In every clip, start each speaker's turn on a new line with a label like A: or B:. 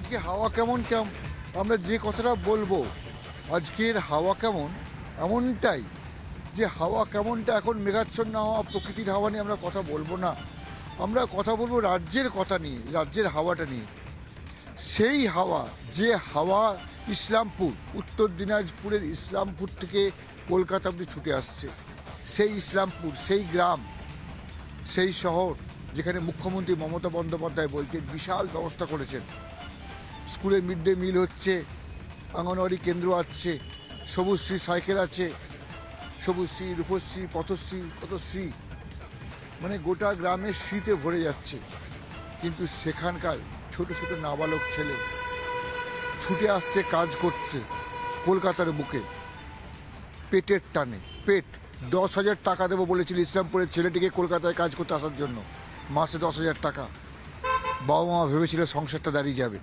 A: আজকে হাওয়া কেমন কেমন আমরা যে কথাটা বলব, আজকের হাওয়া কেমন? এমনটাই যে হাওয়া কেমনটা এখন মেঘাচ্ছন্ন হাওয়া, প্রকৃতির হাওয়া নিয়ে আমরা কথা বলব না। আমরা কথা বলব রাজ্যের কথা নিয়ে, রাজ্যের হাওয়াটা নিয়ে। সেই হাওয়া, যে হাওয়া ইসলামপুর, উত্তর দিনাজপুরের ইসলামপুর থেকে কলকাতা অব্দি ছুটে আসছে। সেই ইসলামপুর, সেই গ্রাম, সেই শহর যেখানে মুখ্যমন্ত্রী মমতা বন্দ্যোপাধ্যায় বলছেন, বিশাল ব্যবস্থা করেছেন। স্কুলে মিড ডে মিল হচ্ছে, অঙ্গনওয়াড়ি কেন্দ্র আছে সবুজশ্রী সাইকেল আছে সবুজশ্রী রূপশ্রী, পথশ্রী, কতশ্রী মানে গোটা গ্রামের শ্রীতে ভরে যাচ্ছে। কিন্তু সেখানকার ছোট ছোট নাবালক ছেলে ছুটে আসছে কাজ করছে কলকাতার বুকে। পেটের টানে, পেট, দশ হাজার টাকা দেবো বলেছিল ইসলামপুরের ছেলেটিকে কলকাতায় কাজ করতে আসার জন্য, মাসে দশ হাজার টাকা। বাবা মা ভেবেছিল সংসারটা দাঁড়িয়ে যাবে।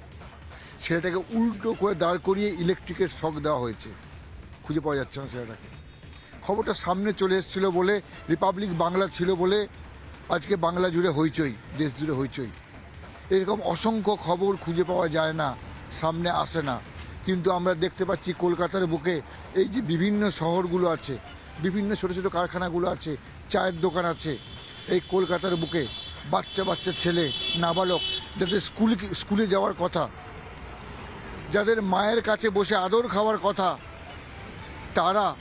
A: ছেলেটাকে উল্টো করে দাঁড় করিয়ে ইলেকট্রিকের শক দেওয়া হয়েছে। খুঁজে পাওয়া যাচ্ছে না ছেলেটাকে। খবরটা সামনে চলে এসেছিল বলে রিপাবলিক বাংলা ছিল বলে, আজকে বাংলা জুড়ে হইচই, দেশ জুড়ে হইচই। এরকম অসংখ্য খবর খুঁজে পাওয়া যায় না, সামনে আসে না। কিন্তু আমরা দেখতে পাচ্ছি কলকাতার বুকে এই যে বিভিন্ন শহরগুলো আছে, বিভিন্ন ছোটো ছোটো কারখানাগুলো আছে, চায়ের দোকান আছে, এই কলকাতার বুকে বাচ্চা বাচ্চা ছেলে, নাবালক, যাদের স্কুলে স্কুলে যাওয়ার কথা যাদের মায়ের কাছে বসে আদর খাওয়ার কথা, তারা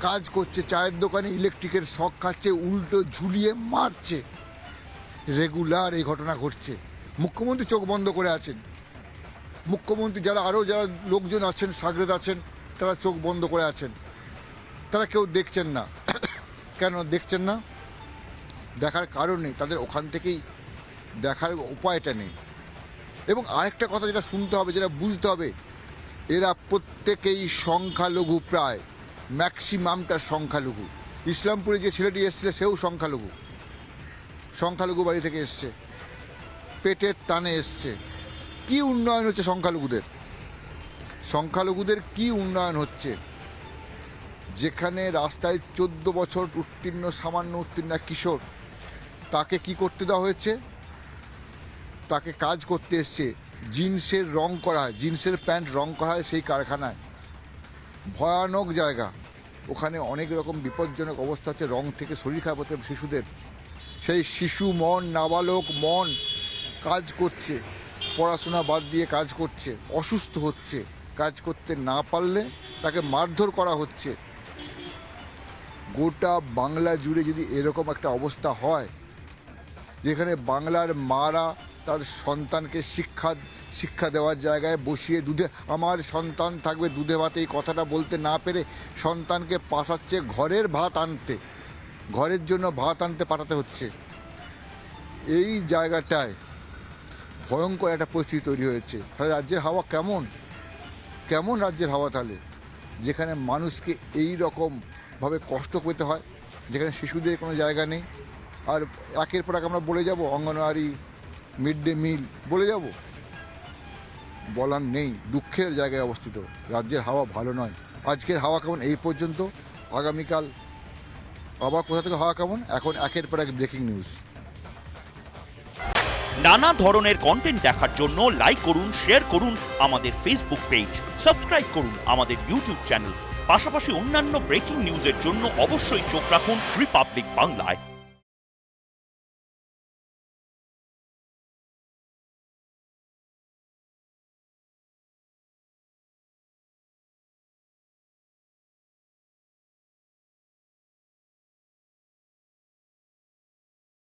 A: কাজ করছে, চায়ের দোকানে ইলেকট্রিকের শখ খাচ্ছে, উল্টো ঝুলিয়ে মারছে। রেগুলার এই ঘটনা ঘটছে। মুখ্যমন্ত্রী চোখ বন্ধ করে আছেন। মুখ্যমন্ত্রী যারা আরও যারা লোকজন আছেন, সাগরেদ আছেন, তারা চোখ বন্ধ করে আছেন। তারা কেউ দেখছেন না। কেন দেখছেন না? দেখার কারণ নেই। তাদের ওখান থেকেই দেখার উপায়টা নেই। এবং আরেকটা কথা যেটা শুনতে হবে, যেটা বুঝতে হবে, এরা প্রত্যেকেই সংখ্যালঘু প্রায়, ম্যাক্সিমামটা সংখ্যালঘু। ইসলামপুরে যে ছেলেটি এসেছিল সেও সংখ্যালঘু। সংখ্যালঘু বাড়ি থেকে এসছে। পেটের টানে এসছে। কি উন্নয়ন হচ্ছে সংখ্যালঘুদের? সংখ্যালঘুদের কি উন্নয়ন হচ্ছে? যেখানে রাস্তায় চোদ্দ বছর উত্তীর্ণ, সামান্য উত্তীর্ণ কিশোর, তাকে কি করতে দেওয়া হয়েছে? তাকে কাজ করতে এসছে। জিন্সের রং করা হয়, জিন্সের প্যান্ট রং করা হয় সেই কারখানায়। ভয়ানক জায়গা। ওখানে অনেক রকম বিপজ্জনক অবস্থা হচ্ছে, রং থেকে শরীর খারাপ হতে শিশুদের। সেই শিশু মন, নাবালক মন কাজ করছে, পড়াশোনা বাদ দিয়ে কাজ করছে, অসুস্থ হচ্ছে। কাজ করতে না পারলে তাকে মারধর করা হচ্ছে। গোটা বাংলা জুড়ে যদি এরকম একটা অবস্থা হয়, যেখানে বাংলার মারা তার সন্তানকে শিক্ষা শিক্ষা দেওয়ার জায়গায় বসিয়ে দুধে, আমার সন্তান থাকবে দুধে ভাতে, এই কথাটা বলতে না পেরে সন্তানকে পাঠাচ্ছে ঘরের ভাত আনতে। ঘরের জন্য ভাত আনতে পাঠাতে হচ্ছে। এই জায়গাটায় ভয়ঙ্কর একটা পরিস্থিতি তৈরি হয়েছে। তাহলে রাজ্যের হাওয়া কেমন? কেমন রাজ্যের হাওয়া তাহলে? যেখানে মানুষকে এই রকমভাবে কষ্ট পেতে হয়, যেখানে শিশুদের কোনো জায়গা নেই। আর একের পর এক আমরা বলে যাব, অঙ্গনওয়াড়ি মিড ডে মিল, বলে যাব। বলার নেই, দুঃখের জায়গায় অবস্থিত। রাজ্যের হাওয়া ভালো নয়। আজকের হাওয়া কেমন? এই পর্যন্ত। আগামীকাল আবার কোথা থেকে হাওয়া কেমন? এখন একের পর এক ব্রেকিং নিউজ।
B: নানা ধরনের কন্টেন্ট দেখার জন্য লাইক করুন শেয়ার করুন আমাদের ফেসবুক পেজ সাবস্ক্রাইব করুন আমাদের ইউটিউব চ্যানেল পাশাপাশি অন্যান্য ব্রেকিং নিউজের জন্য অবশ্যই চোখ রাখুন রিপাবলিক বাংলায়